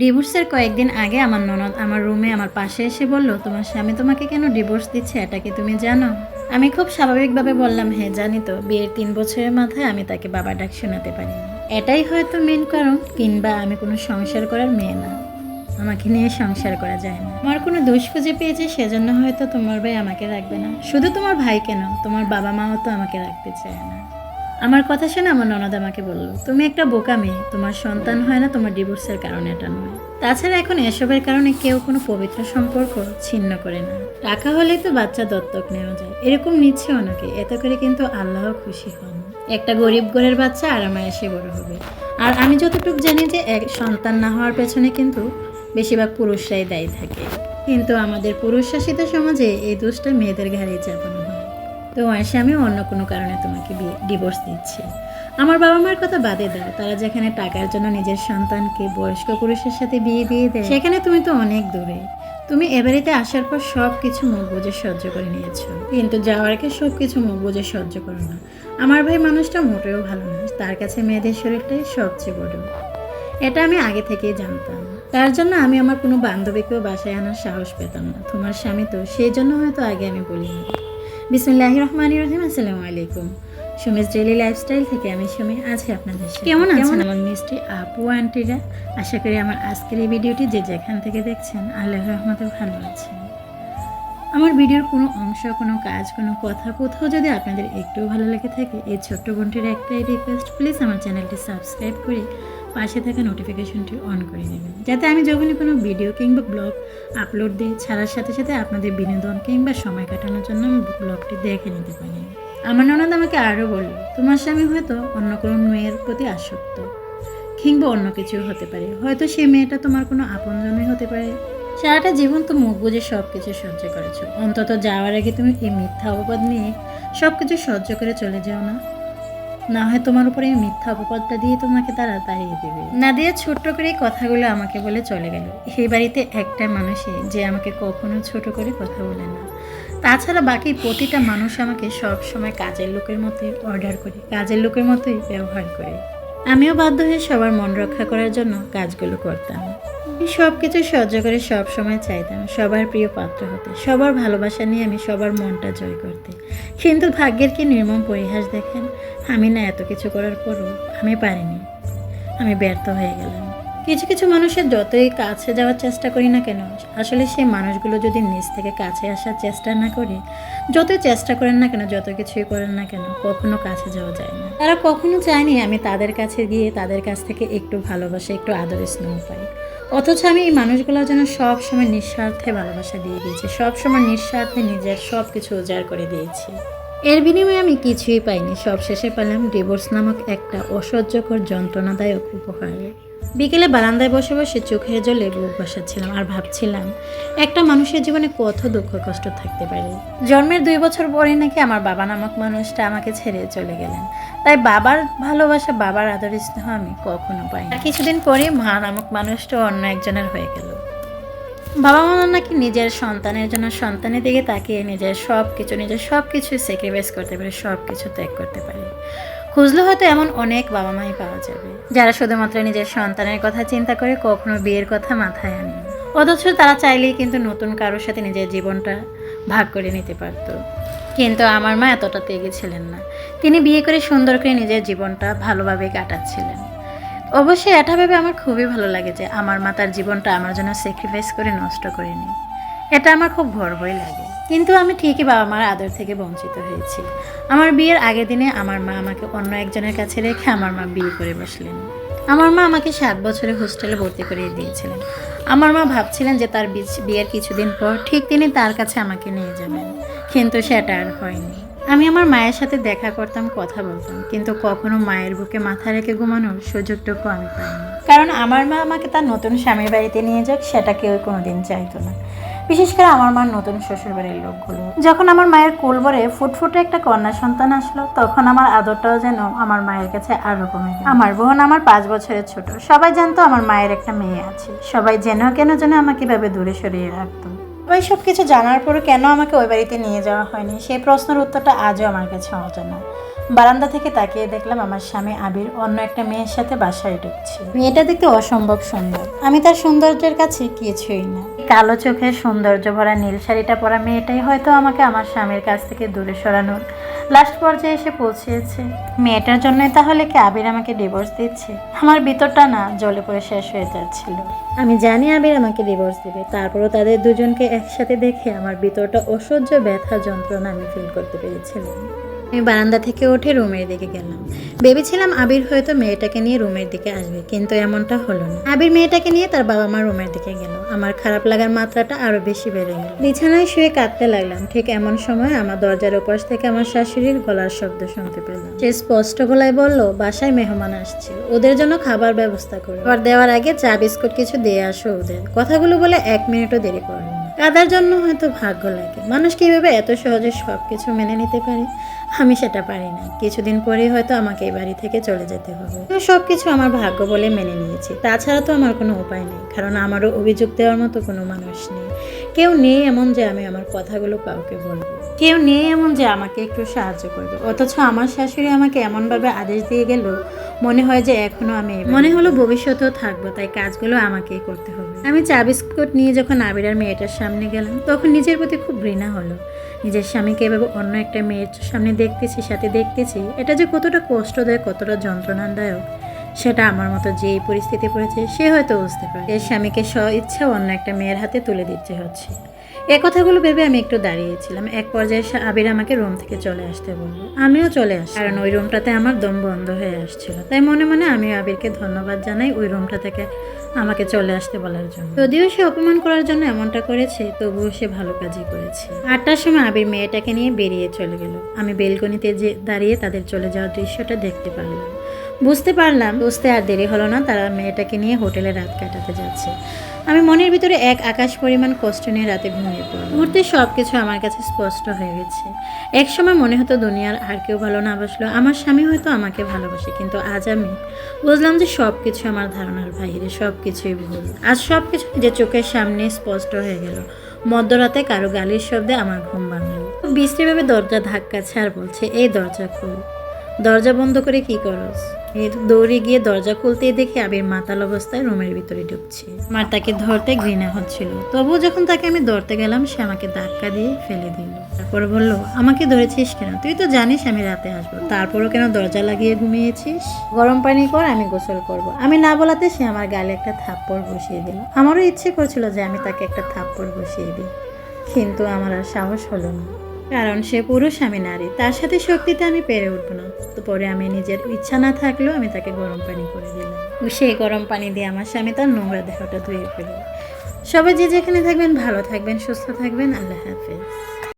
ডিভোর্সের কয়েকদিন আগে আমার ননদ আমার রুমে আমার পাশে এসে বলল, তোমার স্বামী তোমাকে কেন ডিভোর্স দিচ্ছে? এটা কি তুমি জানো? আমি খুব স্বাভাবিকভাবে বললাম হ্যাঁ জানি তো। বিয়ের তিন বছরের মাথায় আমি তাকে বাবা ডাক শোনাতে পারিনি। এটাই হয়তো মেন কারণ, কিংবা আমি কোনো সংসার করার মেয়ে না। আমাকে নিয়ে সংসার করা যায় না। আমার কোনো দোষ খুঁজে পেয়েছে, সেজন্য হয়তো তোমার ভাই আমাকে রাখবে না। শুধু তোমার ভাই কেন? তোমার বাবা মাও তো আমাকে রাখতে চায় না। আমার কথা শুনে আমার ননদ আমাকে বলল, তুমি একটা বোকা মেয়ে, তোমার সন্তান হয় না তোমার ডিভোর্সের কারণে এটা নয়। তাছাড়া এখন এসবের কারণে কেউ কোনো পবিত্র সম্পর্ক ছিন্ন করে না। টাকা হলেই তো বাচ্চা দত্তক নেওয়া যায়। এরকম নিচ্ছে অনেকে, এতে করে কিন্তু আল্লাহ খুশি হন। একটা গরিব ঘরের বাচ্চা আরামায়াসে বড় হবে। আর আমি যতটুকু জানি যে এক সন্তান না হওয়ার পেছনে কিন্তু বেশিরভাগ পুরুষরাই দায়ী থাকে। কিন্তু আমাদের পুরুষ শাসিত সমাজে এই দোষটা মেয়েদের ঘাড়ে চাপানো তোমার স্বামী অন্য কোনো কারণে তোমাকে ডিভোর্স দিচ্ছে। আমার বাবা মার কথা বাদে দাও, তারা যেখানে টাকার জন্য নিজের সন্তানকে বয়স্ক পুরুষের সাথে বিয়ে দিয়ে দেয়, সেখানে তুমি তো অনেক দূরে। তুমি এ বাড়িতে আসার পর সব কিছু মুখ বুঝে সহ্য করে নিয়েছো। কিন্তু যাওয়ার আগে সব কিছু মুখ বুঝে সহ্য করো না। আমার ভাই মানুষটা মোটেও ভালো না, তার কাছে মেয়েদের শরীরটাই সবচেয়ে বড়। এটা আমি আগে থেকেই জানতাম। তার জন্য আমি আমার কোনো বান্ধবীকেও বাসায় আনার সাহস পেতাম না। তোমার স্বামী তো, সেই জন্য হয়তো আগে আমি বলিনি। বিসমুল্লাহ রহমান রহিম আসসালামু আলাইকুম। সুমিস ডেইলি লাইফস্টাইল থেকে আমি সুমি আছি আপনাদের সাথে কেমন আছেন? আমার মিষ্টি আপু আন্টিরা? আশা করি আমার আজকের এই ভিডিওটি যে যেখান থেকে দেখছেন আল্লাহ রহমতে ভালো আছেন। আমার ভিডিওর কোনো অংশ কোনো কাজ কোনো কথা কোথাও যদি আপনাদের একটুও ভালো লেগে থাকে এই ছোট্ট বোনটির একটাই রিকোয়েস্ট প্লিজ আমার চ্যানেলটি সাবস্ক্রাইব করে পাশে থাকা নোটিফিকেশনটি অন করে নেবেন। যাতে আমি যখনই কোনো ভিডিও কিংবা ব্লগ আপলোড দিই, ছাড়ার সাথে সাথে আপনাদের বিনোদন কিংবা সময় কাটানোর জন্য আমি ব্লগটি দেখে নিতে পারি। আমার ননদ আমাকে আরও বলল, তোমার স্বামী হয়তো অন্য কোনো মেয়ের প্রতি আসক্ত কিংবা অন্য কিছু হতে পারে। হয়তো সে মেয়েটা তোমার কোনো আপনজনই হতে পারে। সারাটা জীবন তো মুখ বুঝে সব কিছু সহ্য করেছ। অন্তত যাওয়ার আগে তুমি এই মিথ্যা অপবাদ নিয়ে সব কিছু সহ্য করে চলে যাও না। না হয় তোমার উপরে মিথ্যা অপবাদটা দিয়ে তোমাকে তারা তাড়িয়ে দেবে। না দিয়ে ছোট্ট করে কথাগুলো আমাকে বলে চলে গেল। এই বাড়িতে একটা মানুষই যে আমাকে কখনো ছোট করে কথা বলে না। তাছাড়া বাকি প্রতিটা মানুষ আমাকে সব সময় কাজের লোকের মতোই অর্ডার করে, কাজের লোকের মতোই ব্যবহার করে। আমিও বাধ্য হয়ে সবার মন রক্ষা করার জন্য কাজগুলো করতাম। সব কিছু সহ্য করে সব সময় চাইতাম, সবার প্রিয় পাত্র হতে, সবার ভালোবাসা নিয়ে আমি সবার মনটা জয় করতে। কিন্তু ভাগ্যের কি নির্মম পরিহাস দেখেন? আমি না এত কিছু করার পরও আমি পারিনি। আমি ব্যর্থ হয়ে গেলাম। কিছু কিছু মানুষের যতই কাছে যাওয়ার চেষ্টা করি না কেন, আসলে সেই মানুষগুলো যদি নিজ থেকে কাছে আসার চেষ্টা না করে, যতই চেষ্টা করেন না কেন যত কিছুই করেন না কেন, কখনো কাছে যাওয়া যায় না। তারা কখনো চায়নি আমি তাদের কাছে গিয়ে তাদের কাছ থেকে একটু ভালোবাসা, একটু আদর স্নেহ পাই। অথচ আমি এই মানুষগুলো যেন সব সময় নিঃস্বার্থে ভালোবাসা দিয়ে দিয়েছি সব সময় নিঃস্বার্থে নিজের সব কিছু উজাড় করে দিয়েছি। এর বিনিময়ে আমি কিছুই পাইনি। সব শেষে পেলাম ডিভোর্স নামক একটা অসহ্যকর যন্ত্রণাদায়ক উপহার। বিকেলে বারান্দায় বসে বসে চোখের জলে বুক বসাচ্ছিলাম আর ভাবছিলাম, একটা মানুষের জীবনে কত দুঃখ কষ্ট থাকতে পারে। জন্মের দুই বছর পরে নাকি আমার বাবা নামক মানুষটা আমাকে ছেড়ে চলে গেলেন। তাই বাবার ভালোবাসা, বাবার আদর স্নেহ আমি কখনো পাই না কিছুদিন পরে মা নামক মানুষটা অন্য একজনের হয়ে গেল। বাবা মা নাকি নিজের সন্তানের জন্য সন্তানের দিকে তাকিয়ে নিজের সব কিছু নিজের সব কিছু স্যাক্রিফাইস করতে পারে সব কিছু ত্যাগ করতে পারে। খুঁজলে হয়তো এমন অনেক বাবা মাই পাওয়া যাবে, যারা শুধুমাত্র নিজের সন্তানের কথা চিন্তা করে কখনো বিয়ের কথা মাথায় আনে অথচ তারা চাইলেই কিন্তু নতুন কারোর সাথে নিজের জীবনটা ভাগ করে নিতে পারত। কিন্তু আমার মা এতটা তেগে ছিলেন না। তিনি বিয়ে করে সুন্দর করে নিজের জীবনটা ভালোভাবে কাটাচ্ছিলেন। অবশ্যই এটা ভেবে আমার খুবই ভালো লাগে যে আমার মা তার জীবনটা আমার জন্য স্যাক্রিফাইস করে নষ্ট করেনি। এটা আমার খুব গর্বই লাগে। কিন্তু আমি ঠিকই বাবা মার আদর থেকে বঞ্চিত হয়েছি। আমার বিয়ের আগের দিনে আমার মা আমাকে অন্য একজনের কাছে রেখে আমার মা বিয়ে করে বসলেন। আমার মা আমাকে সাত বছরে হোস্টেলে ভর্তি করিয়ে দিয়েছিলেন। আমার মা ভাবছিলেন যে তার বিয়ের কিছুদিন পর ঠিক তিনি তার কাছে আমাকে নিয়ে যাবেন। কিন্তু সেটা আর হয়নি। আমি আমার মায়ের সাথে দেখা করতাম, কথা বলতাম, কিন্তু কখনো মায়ের বুকে মাথা রেখে ঘুমানোর সুযোগটুকু আমি পাইনি। কারণ আমার মা আমাকে তার নতুন স্বামীর বাড়িতে নিয়ে যাক, সেটা কেউ কোনোদিন চাইতো না। বিশেষ করে আমার মার নতুন শ্বশুরবাড়ির লোকগুলো। যখন আমার মায়ের কোল ভরে ফুটফুটে একটা কন্যা সন্তান আসলো, তখন আমার আদরটাও যেন আমার মায়ের কাছে আরও কমে গেল। আমার বোন আমার পাঁচ বছরের ছোট। সবাই জানতো আমার মায়ের একটা মেয়ে আছে। সবাই যেন কেন যেন আমাকে এভাবে দূরে সরিয়ে রাখতো। ওই সব কিছু জানার পরও কেন আমাকে ওই বাড়িতে নিয়ে যাওয়া হয়নি? সেই প্রশ্নের উত্তরটা আজও আমার কাছে অজানা। বারান্দা থেকে তাকিয়ে দেখলাম আমার স্বামী আবির অন্য একটা মেয়ের সাথে বাসায় ঢুকছে। মেয়েটা দেখতে অসম্ভব সুন্দর। আমি তার সৌন্দর্যের কাছে কিছুই না। কালো চোখের সৌন্দর্য ভরা নীল শাড়িটা পরা মেয়েটাই হয়তো আমাকে আমার স্বামীর কাছ থেকে দূরে সরানোর লাস্ট পর্যায়ে এসে পৌঁছেছে। মেয়েটার জন্যই তাহলে কি আবির আমাকে ডিভোর্স দিচ্ছে? আমার ভিতরটা না জলে পড়ে শেষ হয়ে যাচ্ছিল। আমি জানি আবির আমাকে ডিভোর্স দিবে। তারপরও তাদের দুজনকে একসাথে দেখে আমার ভিতরটা অসহ্য ব্যথা যন্ত্রণা আমি ফিল করতে পেরেছিলাম। আমি বারান্দা থেকে উঠে রুমের দিকে গেলাম। ভেবেছিলাম আবির হয়তো মেয়েটাকে নিয়ে রুমের দিকে আসবে, কিন্তু এমনটা হলো না। আবির মেয়েটাকে নিয়ে তার বাবা মা রুমের দিকে গেল। আমার খারাপ লাগার মাত্রাটা আরও বেশি বেড়ে গেল। বিছানায় শুয়ে কাঁদতে লাগলাম। ঠিক এমন সময় আমার দরজার ওপাশ থেকে আমার শাশুড়ির গলার শব্দ শুনতে পেলাম। সে স্পষ্ট গলায় বলল, বাসায় মেহমান আসছে। ওদের জন্য খাবার ব্যবস্থা করো। খাবার দেওয়ার আগে চা, বিস্কুট কিছু দিয়ে আসো ওদের। কথাগুলো বলে এক মিনিটও দেরি করল না কাদার জন্য হয়তো ভাগ্য লাগে। মানুষ কীভাবে এত সহজে সব কিছু মেনে নিতে পারে? আমি সেটা পারি না। কিছুদিন পরেই হয়তো আমাকে এই বাড়ি থেকে চলে যেতে হবে। সব কিছু আমার ভাগ্য বলে মেনে নিয়েছি। তাছাড়া তো আমার কোনো উপায় নেই। কারণ আমারও অভিযোগ দেওয়ার মতো কোনো মানুষ নেই। কেউ নেই এমন যে আমি আমার কথাগুলো কাউকে বলব। কেউ নেই এমন যে আমাকে একটু সাহায্য করবে। অথচ আমার শাশুড়ি আমাকে এমনভাবে আদেশ দিয়ে গেল, মনে হয় যে এখনও আমি মনে হলো ভবিষ্যতেও থাকব, তাই কাজগুলো আমাকেই করতে হবে। আমি চা বিস্কুট নিয়ে যখন আবিরার মেয়েটার সামনে গেলাম, তখন নিজের প্রতি খুব ঘৃণা হলো। নিজের স্বামীকে এভাবে অন্য একটা মেয়ের সামনে দেখতেছি, সাথে দেখতেছি, এটা যে কতটা কষ্টদায়ক, কতটা যন্ত্রণাদায়ক। সেটা আমার মতো যেই পরিস্থিতি পড়েছে, সে হয়তো বুঝতে পারে। এর স্বামীকে স্ব ইচ্ছা অন্য একটা মেয়ের হাতে তুলে দিতে হচ্ছে। এ কথাগুলো ভেবে আমি একটু দাঁড়িয়েছিলাম। এক পর্যায়ে আবির আমাকে রুম থেকে চলে আসতে বলল। আমিও চলে আসি কারণ ওই রুমটাতে আমার দম বন্ধ হয়ে আসছিল। তাই মনে মনে আমি আবিরকে ধন্যবাদ জানাই ওই রুমটা থেকে আমাকে চলে আসতে বলার জন্য। যদিও সে অপমান করার জন্য এমনটা করেছে, তবুও সে ভালো কাজই করেছে। আটটার সময় আবির মেয়েটাকে নিয়ে বেরিয়ে চলে গেল। আমি বেলকনিতে যে দাঁড়িয়ে তাদের চলে যাওয়ার দৃশ্যটা দেখতে পারলাম। বুঝতে পারলাম, বুঝতে আর দেরি হলো না, তারা মেয়েটাকে নিয়ে হোটেলে রাত কাটাতে যাচ্ছে। আমি মনের ভিতরে এক আকাশ পরিমাণ কষ্ট নিয়ে রাতে ঘুমিয়ে পড়লাম। ঘুরতে সব কিছু আমার কাছে স্পষ্ট হয়ে গেছে। এক সময় মনে হতো দুনিয়ার আর কেউ ভালো না বাসলো আমার স্বামী হয়তো আমাকে ভালোবাসে, কিন্তু আজ আমি বুঝলাম যে সব কিছু আমার ধারণার বাইরে সব কিছুই ভুল। আজ সব কিছু যে চোখের সামনে স্পষ্ট হয়ে গেল। মধ্যরাতে কারও গালির শব্দে আমার ঘুম ভাঙল। বিশ্রীভাবে দরজা ধাক্কাচ্ছে আর বলছে, এই দরজা খুল। দরজা বন্ধ করে কি করস? এই দৌড়ে গিয়ে দরজা খুলতেই দেখে আবির মাতাল অবস্থায় রুমের ভিতরে ঢুকছে। আমার তাকে ধরতে ঘৃণা হচ্ছিল। তবুও যখন তাকে আমি ধরতে গেলাম, সে আমাকে ধাক্কা দিয়ে ফেলে দিল। তারপর বলল, আমাকে ধরেছিস কেন? তুই তো জানিস আমি রাতে আসব। তারপরও কেন দরজা লাগিয়ে ঘুমিয়েছিস? গরম পানি কর, আমি গোসল করব। আমি না বলাতে সে আমার গালে একটা থাপ্পড় বসিয়ে দিল। আমারও ইচ্ছে করছিল যে আমি তাকে একটা থাপ্পড় বসিয়ে দিই। কিন্তু আমার আর সাহস হলো না। কারণ সে পুরুষ আমি নারী। তার সাথে শক্তিতে আমি পেরে উঠবো না। তো পরে আমি নিজের ইচ্ছা না থাকলেও আমি তাকে গরম পানি করে দিলাম। সেই গরম পানি দিয়ে আমার স্বামী তার নোংরা দেহটা ধুয়ে ফেলল। সবাই যে যেখানে থাকবেন, ভালো থাকবেন, সুস্থ থাকবেন। আল্লাহ হাফেজ।